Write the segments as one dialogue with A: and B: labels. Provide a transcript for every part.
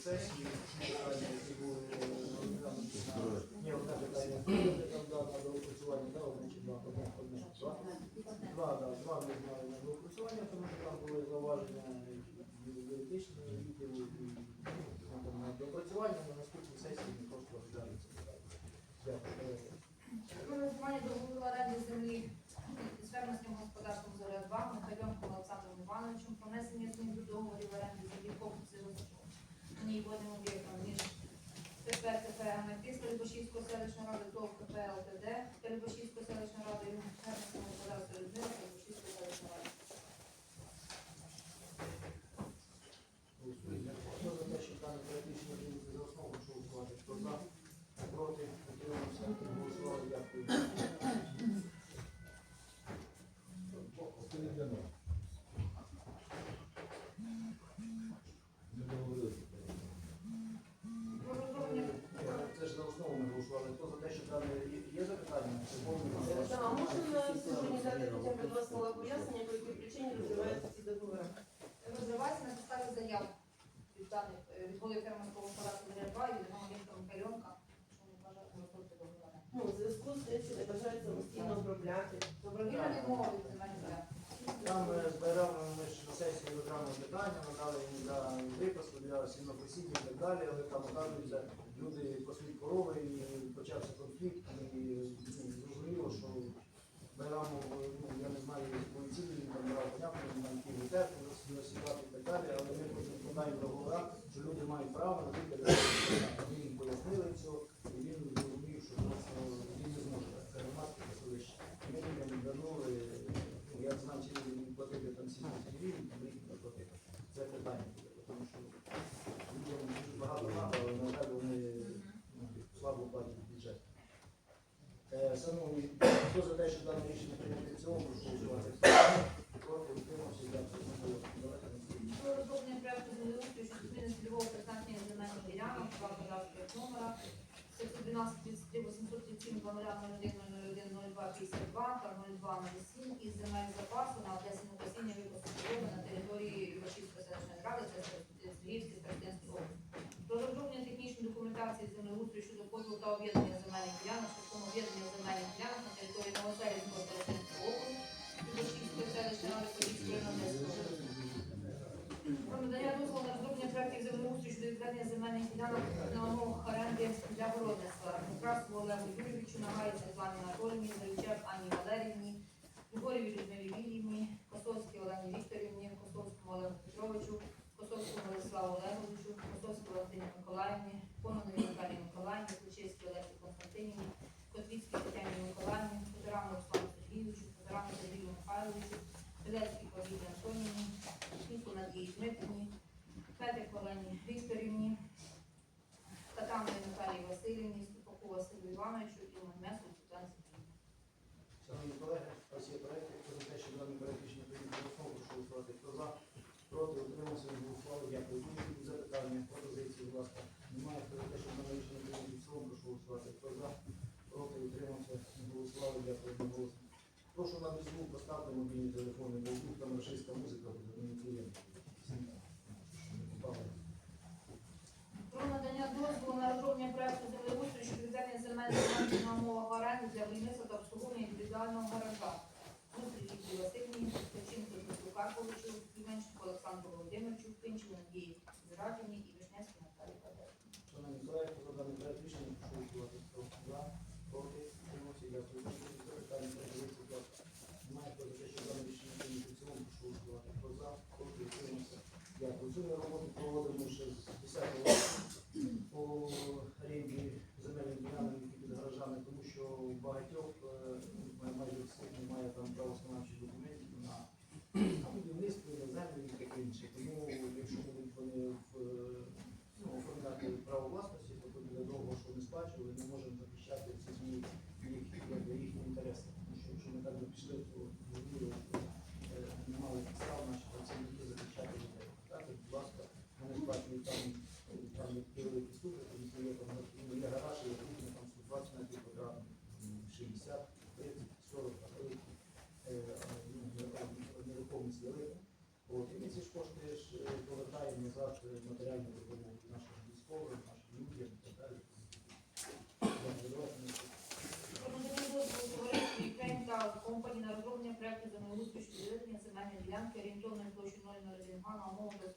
A: сесії, ні, одне питання там да, на доопрацювання, да, одне чи два, одне, одне, два. Два, да, два ми знали на доопрацювання, тому що там були зауваження юридичного відділу і ну, там, на доопрацювання на наступній сесії ми просто розглянемо це питання. Дякую.
B: Про розмання договору оренди землі з фермерським господарством «Зоря 2» Михайленком Олександром Івановичем про внесення змін до договорів оренди землі комплексу розташований водним об'єктом між ПП КП «Аметис» Перебошівської селищної ради ТОВ КП ЛТД Перебошівської селищної ради і фермерського господарства Людмила Перебошівської селищної ради.
A: Голосуємо. Хто за те, що дане політичне рішення за основу, що голосувати? Хто за? Проти? Утримався? Голосували. Дякую.
B: Про розроблення
A: Це ж за ми. Хто за те, що дане є- запитання?
C: Да, а можна на сьогодні дати хоча б два слова пояснення, по якій причині розриваються ці договори?
B: Розривається на підставі заяв від даних е, від голови фермерського господарства «Зоря 2» і від Громадянського Михайленка, що вони вважають розробити договори.
C: Ну, в зв'язку з тим, що не бажають самостійно обробляти.
B: Добровільно відмовити земельні ділянки.
A: Там е, збирали ми ж на сесії окремо питання, надали їм для виписку, для сінокосіння і так далі, але там оказується, люди пасли корови і почався конфлікт, і ну, зрозуміло, що Байраму, ну, я не знаю, якої цілі він там брав, понятно, він там ті літерки розсідати і так далі, але ми потім подаємо договора, що люди мають право на виконання. Ми їм пояснили все, і він зрозумів, що просто він не зможе керувати пасовище. Ми людям вернули, ну, я знаю, чи він платити там 70 гривень, там рік не платити. Це питання буде, тому що людям дуже багато треба, але на жаль, вони ну, слабо платять бюджет. Е, Шановні, хто за те, що дане рішення прийняти в цілому, прошу голосувати. Проти, утримався, дякую.
B: Про розроблення проекту землеустрою щодо зміни цільового призначення земельних ділянок, два кадастрових номера, 512 33 837 01 01 02 52 та 02 07 із земель запасу про надання дозволу на розроблення проектів землеустрою щодо відведення земельних ділянок на умовах оренди для городництва. Некрасову Олегу Юрійовичу, Нагаї Світлані Анатоліївні,
A: слухати, якщо є там ну, є гараж, є кухня, там 120 метрів квадратних, 60, 30, 40, а то е, ну, ну, нерухомість ділити. От, і ми ці ж кошти ж е, повертаємо назад е, матеріальну допомогу
B: нашим військовим, нашим людям і так далі. Компанії на розроблення проєкту за щодо ведення земельної ділянки орієнтовної площиною на Рівгана, умови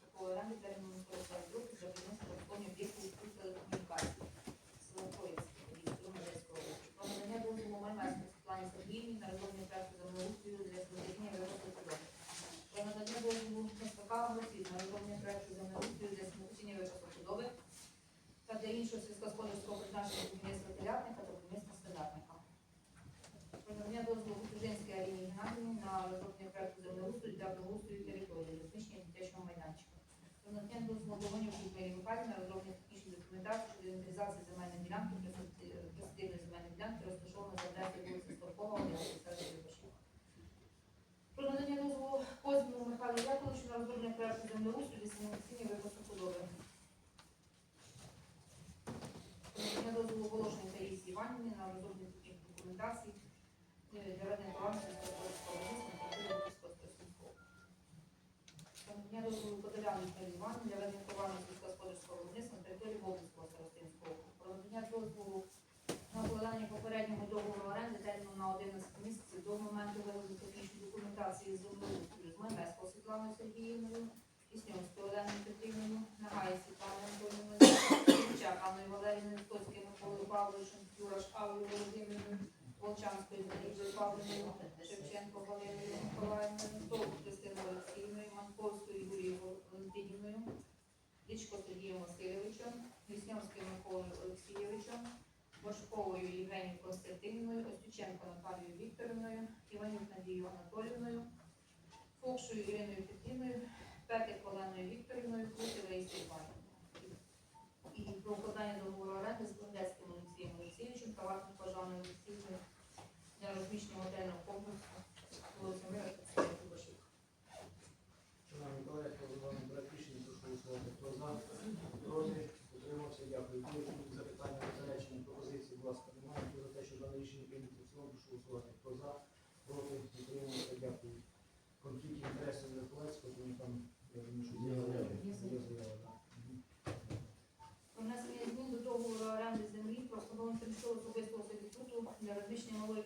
B: до моменту вигляду технічної документації землеустрою з Мемеско Світлану Сергіївною, Існьовською Олену Петрівною, Нагай Світланою Антонівною, Ківчак Анною Валерією, Стоцькою Миколою Павловичем, Юраш Аллою Володимирівною, Волчанською Здріжою Павлівною, Шевченко Валерією Миколаївною, Довгу Христиною Олексіївною, Манковською Юрією Валентинівною, Дічко Сергієм Васильовичем, Вісньовським Миколою Олексійовичем, Бошковою Євгенією Костянтинівною, Остюченко Наталією Вікторівною, Іванюк Надією Анатолійовною, Фокшою Іриною Петрівною, Петик Оленою Вікторівною, Крутілею Іванівною. І про укладання договору оренди з Блендецьким Олексієм Олексійовичем, приватним пожарною Олексійовичем для розміщення готельного Про внесення до договору оренди землі про встановлення тимчасового особистого статуту для розміщення малої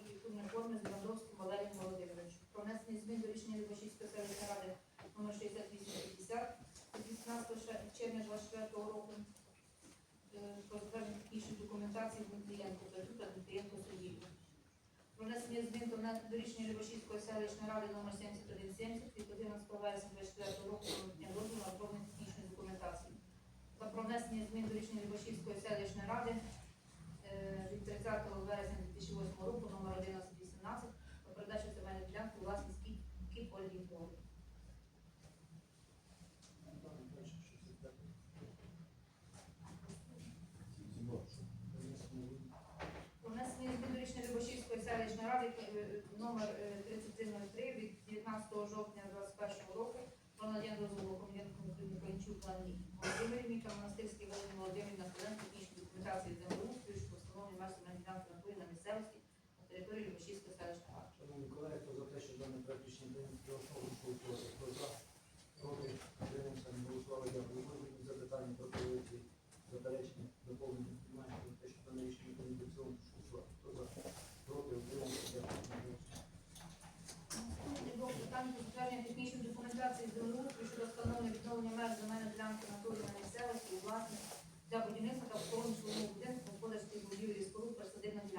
B: форми з Бандовським Валерієм Володимировичем. Про внесення до рішення Любашівської е, селищної ради номер 6850 18 червня 24 року селищної ради номер 7 змін до рішення Любашівської селищної ради Галині. Володимир Міка, монастирський Володимир Володимир на студент технічної документації землеустрою, що встановлені власне на вплив на місцевості на території Любашівської селищної.
A: Шановні колеги, хто за те, що даний проект рішення до основу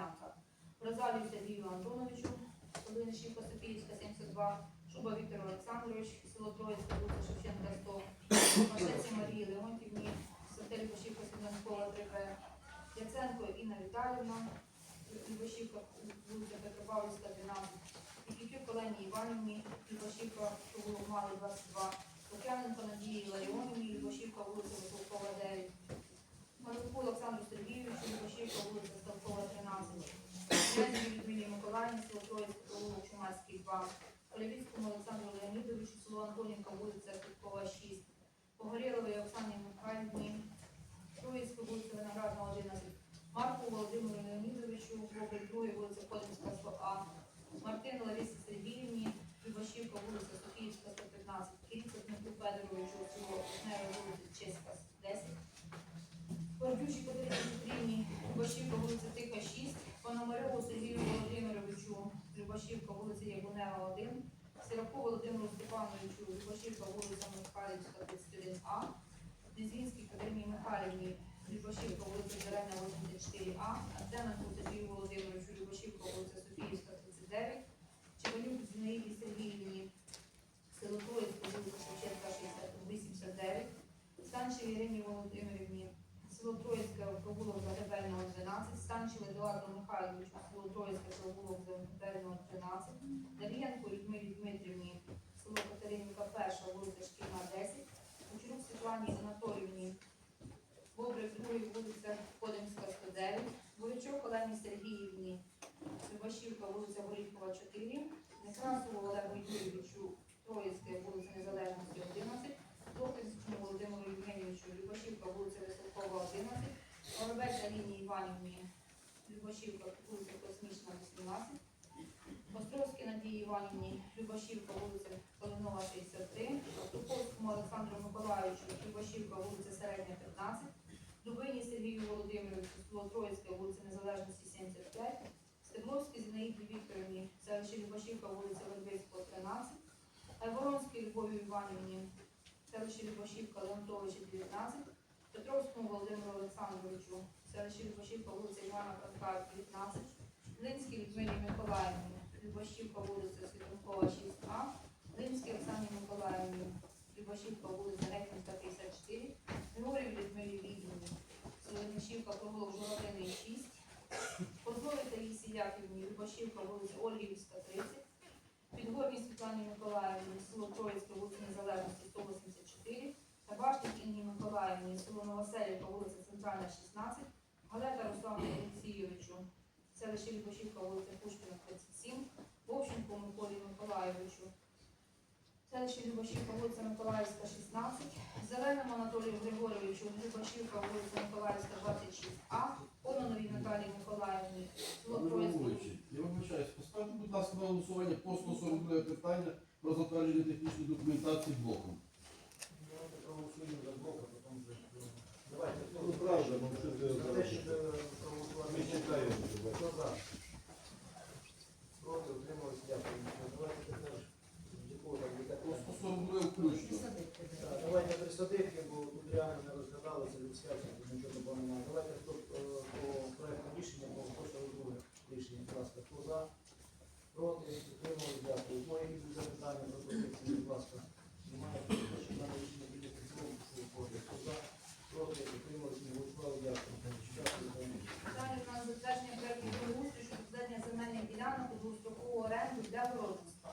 B: Янка. Розалію Сергію Антоновичу, Солиничі Косопільська, 72, Шуба Віктор Олександрович, село Троїцьке, вулиця Шевченка, 100, Машеці Марії Леонтівні, Сотель Кошівка, Сміданкова, 3К, Яценко Інна Віталівна, Львошівка, вулиця Петропавлівська, 12, Пікюк Олені Іванівні, Ms. Lloyd Е1, Сироку Володимиру Степановичу, Любашівка, вулиця Михайлівська, 31А, Незвінській Академії Михайлівні, Любашівка, вулиця Зеленя, 84А, Артеменко Сергію Володимировичу, Любашівка, вулиця Софіївська, 39, Чевелюк Зінаїді Сергіївні, Силотоївська, вулиця Шевченка, 89, Станчеві Ірині Володимирівні, Село Троїцьке, прогулок Загребельного, 12, Станчеве Едуарду Михайловичу, село Троїцьке, провулок Загребельного, 13, Дар'янко Людмилі Дмитрівні, село Катеринівка, 1, вулиця Шкільна, 10, Кучерук Світлані Анатоліївні, Бобрик, другий вулиця Кодимська, 109, Борячок Олені Сергіївні, Любашівка, вулиця Горіхова, 4, Некрасову Олегу Юрійовичу, Троїцьке, вулиця Незалежності, 11, Трохинському Володимиру Євгенійовичу, Любашівка, вулиця Високова, 11, Воробець Аліні Іванівні, Любашівка, вулиця 18, Островській Надії Іванівні, Любашівка, вулиця Калинова, 63, Туповському Олександру Миколаївичу, Любашівка, вулиця Середня, 15, Дубині Сергію Володимировичу, село Троїцьке, вулиця Незалежності, 75, Стебловській Зінаїді Вікторівні, селище Любашівка, вулиця Вербицького, 13, Воронській Любові Іванівні, селище Любашівка, Леонтовича, 19, Петровському Володимиру Олександровичу, селище Любашівка, вулиця Івана Франка, 19, Линській Людмилі Миколаївні, Любощівка, вулиця Світанкова, 6А, Линській Оксані Миколаївні, Любашівка, вулиця Гетьманська, 54, Григорів Людмилі Відівні, Солонішівка, провулок Журавлиний, 6, Позові Таїсі Яківні, Любашівка, вулиця Ольгівська, 30, Підгорній Світлані Миколаївні, село Троїцьке, вулиця Незалежності, 184, Табашник Інні Миколаївні, село Новоселівка, вулиця Центральна, 16, Галета Руслану Олексійовичу, селище Любашівка, вулиця Пушкіна, 37, Вовченко Миколі Миколаївичу, селище Любашівка, вулиця Миколаївська, 16, Зеленому Анатолію Григоровичу, Грибачівка, вулиця Миколаївська, 26А, Ононовій Наталії Миколаївні,
D: головуючий, я вибачаюсь, поставте, будь ласка, на голосування по 142 питання про затвердження технічної документації блоком.
A: Ну, проголосуємо за блок, а потім вже. Давайте, хто
E: Ну, правда, ну, що це
A: за те, щоб
E: за-
A: е, проголосувати.
E: Ми читаємо.
A: Хто за? Проти, утрималися, дякую. Давайте тепер, з якого там
D: По
A: лікарня.
D: 142 включно.
A: Так, Присадити, бо тут реально не розглядалося людська, нічого такого немає. Давайте хто е, по проекту рішення, по 142 рішення, будь ласка, хто за? Проти, утрималися, дякую. Мої якісь запитання, пропозиції, будь ласка. Немає, хто що дане рішення буде в цілому, що входить. Хто за? Проти, утрималися, не голосували, дякую. Дякую, пані.
B: Далі у нас затвердження проєктів благоустрою щодо введення земельних ділянок у двостокову оренду для городництва.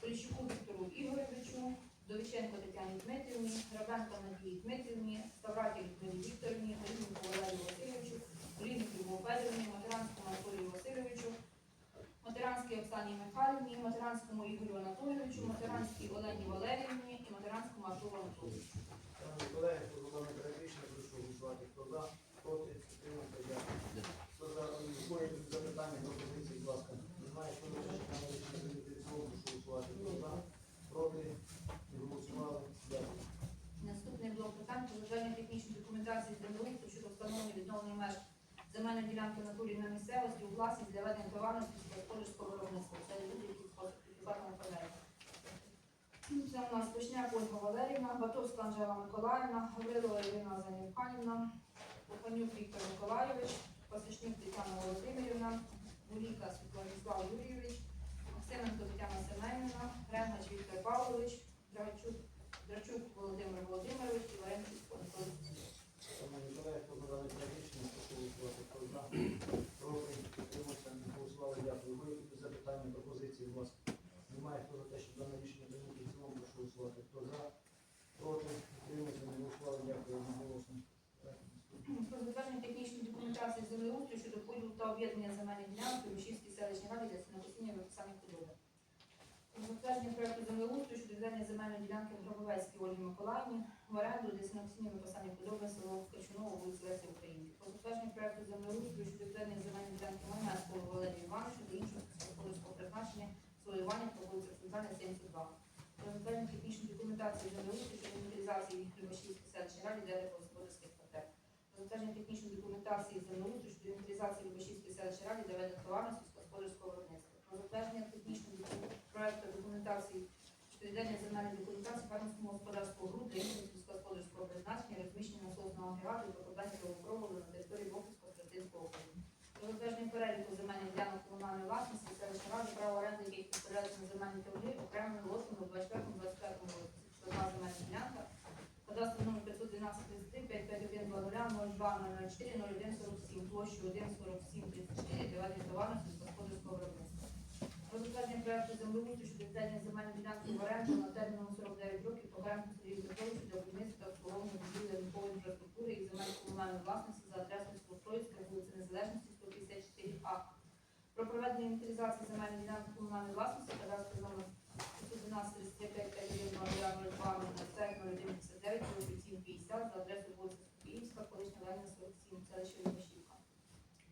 B: Поліщуку Віктору Ігоровичу, Довіченко Тетяні Дмитрівні, Грабенко Надії Дмитрівні, Ставраті Людмилі Вікторівні, Олійнику Валерію Васильовичу, Олійнику Любов Федорівні, Матеранському Анатолію Васильовичу, Матеранській Оксані Михайлівні, Матеранському Ігорю Анатолійовичу, Матеранській Олені Валеріївні і Матеранському Артуру Анатолійовичу.
A: Шановні колеги, проект рішення, прошу голосувати. Хто за? Проти, утрималися, дякую. Хто за мої запитання, пропозиції, будь ласка. Немає, хто за дане рішення буде в цілому, прошу голосувати. Хто за? Проти, голосували, дякую.
B: Наступний блок питань про технічної документації землеустрою щодо встановлення відновлення меж земельної ділянки в натурі на місцевості у власність для ведення товарного сільськогосподарського виробництва. Це люди, які з сертифікатом продають. Це у нас Пишняк Ольга Валерівна, Батовська Анжела Миколаївна, Гаврилова Ірина Занівханівна, Куханюк Віктор Миколайович, Пасичник Тетяна Володимирівна, Буріка Світланислав Юрійович, Максименко Тетяна Семенівна, Гренгач Віктор Павлович, Драчук Володимир Володимирович і Варенчук Анатолій.
A: Шановні колеги, хто за дане проект рішення, прошу голосувати. Хто за? Проти, утримався, не голосували, дякую. Ви якісь запитання, пропозиції, будь ласка. Немає, хто за те, щоб дане рішення прийняти в цілому, прошу голосувати. Хто за? Проти, утримався, не голосували, дякую. Одноголосно. Так, наступне.
B: Про затвердження технічної документації землеустрою щодо поділу та об'єднання земельних ділянок у Вишівській селищній раді для сінокосіння виписання худоби. Затвердження проекту землеустрою щодо відведення земельної ділянки в Гробовецькій Ольгі Миколаївні в оренду для сінокосіння виписання худоби село Качуново, вулиці Лесі Українки. Про затвердження проекту землеустрою щодо відведення земельної ділянки Майнецького Валерію Івановичу для іншого сільськогосподарського призначення своювання по вулиці Центральна, 72. Про затвердження технічної документації землеустрою щодо інвентаризації Любашівської селищної ради для господарських потреб затвердження технічної документації землеустрою щодо інвентаризації Любашівської селищної ради для ведення товарного сільськогосподарського виробництва. Про затвердження під переліком земельних торгів окремими лотами у 24-25 році. Одна земельна ділянка. Кадастр номер 512 33 551 02 04 01 47 площею 1 47 34 для ведення товарного сільськогосподарського виробництва. Про затвердження проекту землеустрою щодо відведення земельної ділянки в оренду на терміном 49 років по гранку Сергію Петровичу для будівництва обслуговування будівлі ринкової інфраструктури і земель комунальної власності за адресою Славтроїцька, вулиця Незалежності, 154А. Про проведення інвентаризації земельної ділянки комунальної власності номер 512 35 51 01 50 за адресою вулиця Київська, колишня Леніна 47, селище Любашівка.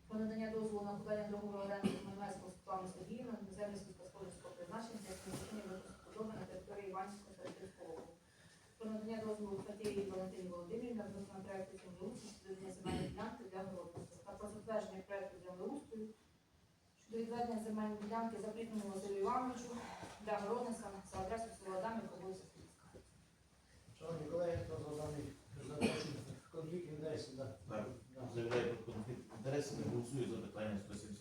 B: Про надання дозволу на укладення договору оренди з Мельмецького Світлану Сергіївну на землі сільськогосподарського призначення для розміщення водосподоби на території Іванського Старостинського округу. Про надання дозволу Фатєвій Валентині Володимирівні на виконання проекту землеустрою щодо відведення земельної ділянки для городництва та про затвердження проекту землеустрою щодо відведення земельної ділянки запитному Василю Івановичу для городництва за адресою село Адамівка, вулиця Київська.
A: Шановні колеги, хто за даний запрошений конфлікт інтересів, сюди?
E: Так.
A: Да.
E: Заявляє про конфлікт інтересів, не голосує за питання 170.